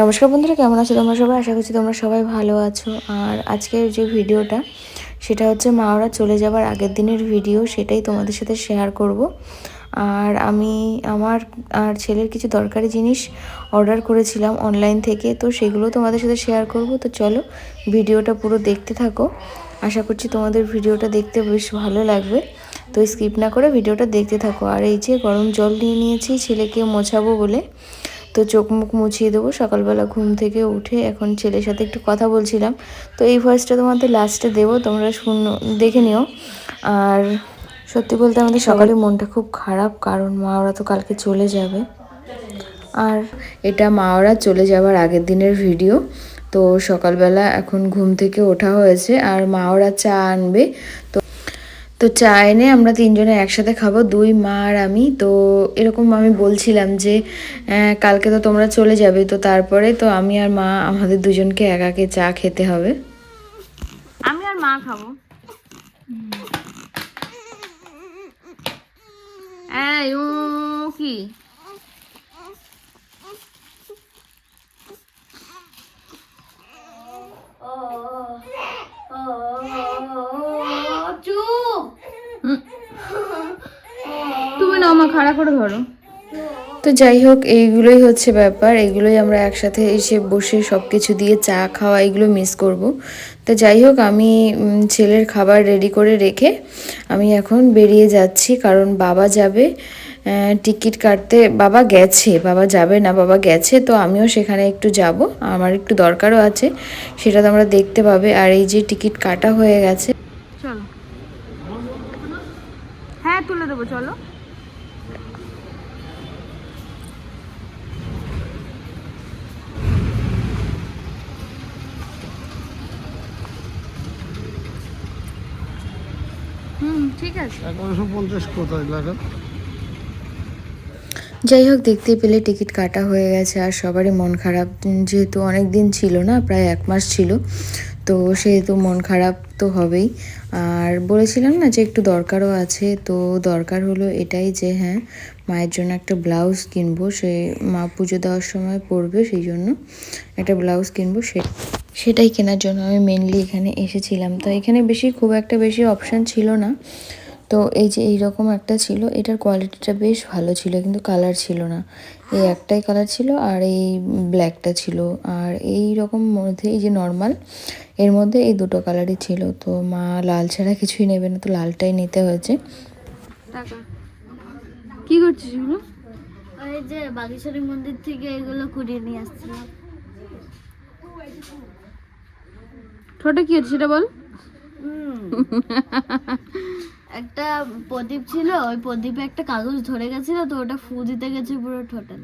নমস্কার বন্ধুরা, কেমন আছো তোমরা সবাই? আশা করছি তোমরা সবাই ভালো আছো। আর আজকের যে ভিডিওটা, সেটা হচ্ছে মা ওরা চলে যাবার আগের দিনের ভিডিও, সেটাই তোমাদের সাথে শেয়ার করব। আর আমি আমার আর ছেলের কিছু দরকারি জিনিস অর্ডার করেছিলাম অনলাইন থেকে, তো সেগুলো তোমাদের সাথে শেয়ার করব। তো চলো, ভিডিওটা পুরো দেখতে থাকো। আশা করছি তোমাদের ভিডিওটা দেখতে বেশ ভালো লাগবে। তো স্কিপ না করে ভিডিওটা দেখতে থাকো। আর এই যে গরম জল নিয়ে নিয়েছি, ছেলেকে মোছাবো বলে। তো চোখ মুখ মুছিয়ে দেবো। সকালবেলা ঘুম থেকে উঠে এখন ছেলের সাথে একটু কথা বলছিলাম। তো এই ভয়েসটা তোমাদের লাস্টে দেবো তোমরা শুনো দেখে নিও। আর সত্যি বলতে আমাদের সকালে মনটা খুব খারাপ কারণ মা ওরা তো কালকে চলে যাবে। আর এটা মা ওরা চলে যাওয়ার আগের দিনের ভিডিও তো সকালবেলা এখন ঘুম থেকে ওঠা হয়েছে আর মা ওরা চা আনবে। তো তো চা এনে আমরা তিনজনে একসাথে খাব দুই মা আর আমি। তো এরকম আমি বলছিলাম যে কালকে তো তোমরা চলে যাবে তো তারপরে তো আমি আর মা আমাদের দুজনকে একাকে চা খেতে হবে। আমি আর মা খাব। হ্যাঁ ও কি তুমি না আমার খাড়া করে ধরো। তো যাই হোক এইগুলোই হচ্ছে ব্যাপার। এগুলোই আমরা একসাথে এসে বসে সব কিছু দিয়ে চা খাওয়া এগুলো মিস করব। তো যাই হোক আমি ছেলের খাবার রেডি করে রেখে আমি এখন বেরিয়ে যাচ্ছি কারণ বাবা যাবে টিকিট কাটতে। বাবা গেছে বাবা যাবে না বাবা গেছে তো আমিও সেখানে একটু যাব। আমার একটু দরকারও আছে সেটা তোমরা দেখতে পাবে। আর এই যে টিকিট কাটা হয়ে গেছে। চলো। হ্যাঁ তুলে দেবো চলো। ঠিক আছে। এগারোশো পঞ্চাশ কোথায় লাগা? যাই হোক দেখতে পেলে টিকিট কাটা হয়ে গেছে আর সবারই মন খারাপ। যেহেতু অনেক দিন ছিল না প্রায় এক মাস ছিল তো সেহেতু মন খারাপ তো হবেই। আর বলেছিলাম না যে একটু দরকারও আছে তো দরকার হলো এটাই যে হ্যাঁ মায়ের জন্য একটা ব্লাউজ কিনবো। সে মা পুজো দেওয়ার সময় পরবে সেই জন্য একটা ব্লাউজ কিনবো সে সেটাই কেনার জন্য আমি মেনলি এখানে এসেছিলাম। তো এখানে বেশি খুব একটা বেশি অপশান ছিল না। তো এই যে এইরকম একটা ছিল এটার কোয়ালিটিটা বেশ ভালো ছিল কিন্তু কালার ছিল না। এই একটাই কালার ছিল আর এই ব্ল্যাকটা ছিল। আর এই রকম মধ্যে এই যে নর্মাল এর মধ্যে এই দুটো কালারই ছিল। তো মা লাল ছাড়া কিছুই নেবে না তো লালটাই নিতে হয়েছে। টাকা। কি করছিস এগুলো? ওই যে বাগেশ্বরী মন্দির থেকে এগুলো কুড়িয়ে নিয়ে আসছিলাম। ছোট কি হচ্ছে সেটা বল? একটা প্রদীপ ছিল ওই প্রদীপে একটা কাগজ ধরে গেছিল তো ওটা ফু দিতে গেছে পুরো ঠোঁটে।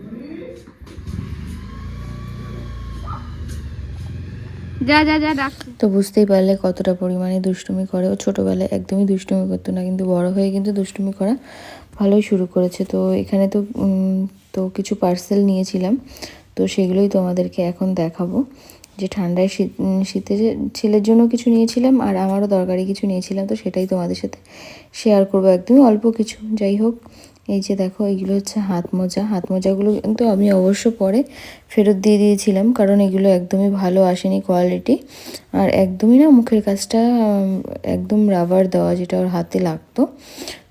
যা যা যা ডাকছি তো বুঝতেই পারলে কতটা পরিমাণে দুষ্টুমি করে। ও ছোটোবেলায় একদমই দুষ্টুমি করতো না কিন্তু বড় হয়ে কিন্তু দুষ্টুমি করা ভালোই শুরু করেছে। তো এখানে তো তো কিছু পার্সেল নিয়েছিলাম তো সেগুলোই তোমাদেরকে এখন দেখাবো। যে ঠান্ডায় শীত শীতে ছেলের জন্য কিছু নিয়েছিলাম আর আমারও দরকারি কিছু নিয়েছিলাম, তো সেটাই তোমাদের সাথে শেয়ার করব একদমই অল্প কিছু। যাই হোক, এই যে দেখো এইগুলো হচ্ছে হাত মোজা। হাত মোজাগুলো কিন্তু আমি অবশ্য পরে ফেরত দিয়ে দিয়েছিলাম, কারণ এগুলো একদমই ভালো আসেনি কোয়ালিটি আর একদমই না, মুখের কাজটা একদম রাবার দেওয়া যেটা ওর হাতে লাগতো।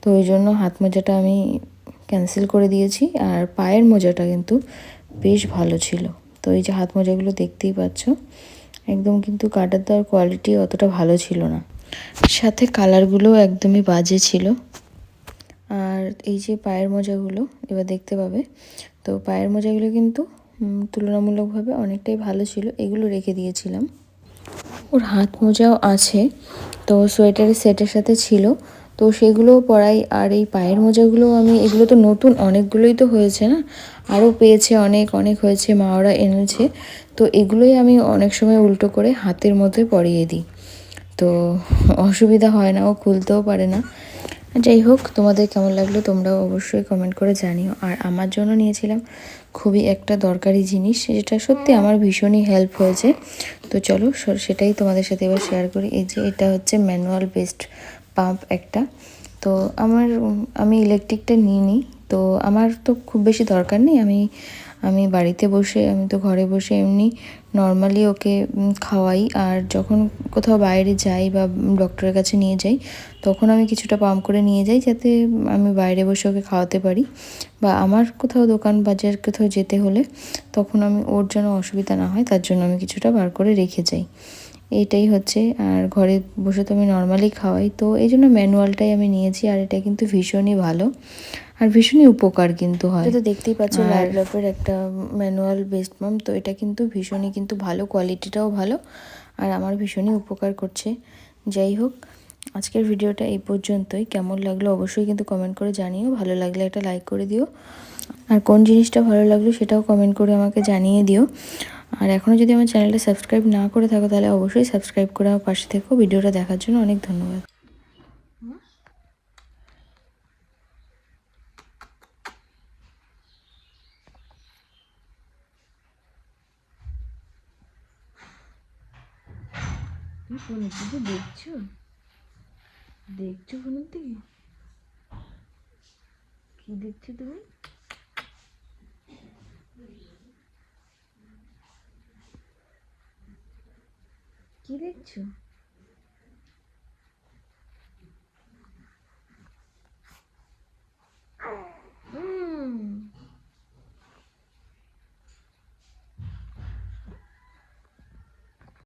তো ওই জন্য হাত মোজাটা আমি ক্যান্সেল করে দিয়েছি। আর পায়ের মোজাটা কিন্তু বেশ ভালো ছিল। তো এই যে হাত মোজাগুলো দেখতেই পাচ্ছ, একদম কিন্তু কাটার দেওয়ার কোয়ালিটি অতটা ভালো ছিল না। সাথে কালারগুলো একদমই বাজে ছিল। আর এই যে পায়ের মোজাগুলো, এবার দেখতে পাবে। তো পায়ের মোজাগুলো কিন্তু তুলনামূলকভাবে অনেকটাই ভালো ছিল, এগুলো রেখে দিয়েছিলাম। ওর হাত মোজাও আছে, তো সোয়েটারের সেটের সাথে ছিল। তো সেগুলোও পরাই আর এই পায়ের মোজাগুলো আমি, এগুলো তো নতুন, অনেকগুলোই তো হয়েছে না? আরও পেয়েছে অনেক অনেক হয়েছে, মা ওরা এনেছে। তো এগুলোই আমি অনেক সময় উল্টো করে হাতের মধ্যে পরিয়ে দিই। তো অসুবিধা হয় না, ও খুলতেও পারে না। যাই হোক, তোমাদের কেমন লাগল তোমরাও অবশ্যই কমেন্ট করে জানিও। আর আমার জন্য নিয়েছিলাম খুবই একটা দরকারি জিনিস, যেটা সত্যি আমার ভীষণই হেল্প হয়েছে। তো চলো সেটাই তোমাদের সাথে এবার শেয়ার করি। এই যে, এটা হচ্ছে ম্যানুয়াল বেসড পাম্প একটা। তো আমার, আমি ইলেকট্রিকটা নিই। তো আমার তো খুব বেশি দরকার নেই। আমি আমি বাড়িতে বসে, আমি তো ঘরে বসে এমনি নর্মালি ওকে খাওয়াই। আর যখন কোথাও বাইরে যাই বা ডক্টরের কাছে নিয়ে যাই, তখন আমি কিছুটা পাম্প করে নিয়ে যাই যাতে আমি বাইরে বসে ওকে খাওয়াতে পারি। বা আমার কোথাও দোকান বাজার কোথাও যেতে হলে তখন আমি ওর যেন অসুবিধা না হয়, তার জন্য আমি কিছুটা বার করে রেখে যাই। এইটাই হচ্ছে। আর ঘরে বসে তো আমি নর্মালি খাওয়াই। তো এই জন্য ম্যানুয়ালটাই আমি নিয়েছি আর এটা কিন্তু ভীষণই ভালো। আর ভীষণই উপকার কিন্তু হয়। তো দেখতেই পাচ্ছ ল্যাডলপের একটা ম্যানুয়াল বেস্ট মাম তো এটা কিন্তু ভীষণই কিন্তু ভালো কোয়ালিটিটাও ভালো। আর আমার ভীষণই উপকার করছে। যাই হোক আজকের ভিডিওটা এই পর্যন্তই। কেমন লাগল অবশ্যই কিন্তু কমেন্ট করে জানিও। ভালো লাগলে একটা লাইক করে দিও। আর কোন জিনিসটা ভালো লাগল সেটাও কমেন্ট করে আমাকে জানিয়ে দিও। আর এখনও যদি আমার চ্যানেলটা সাবস্ক্রাইব না করে থাকো, তাহলে অবশ্যই সাবস্ক্রাইব করে আমার পাশে থেকো। ভিডিওটা দেখার জন্য অনেক ধন্যবাদ। দেখছ? দেখছ কি দেখছ তুমি? কি দেখছ?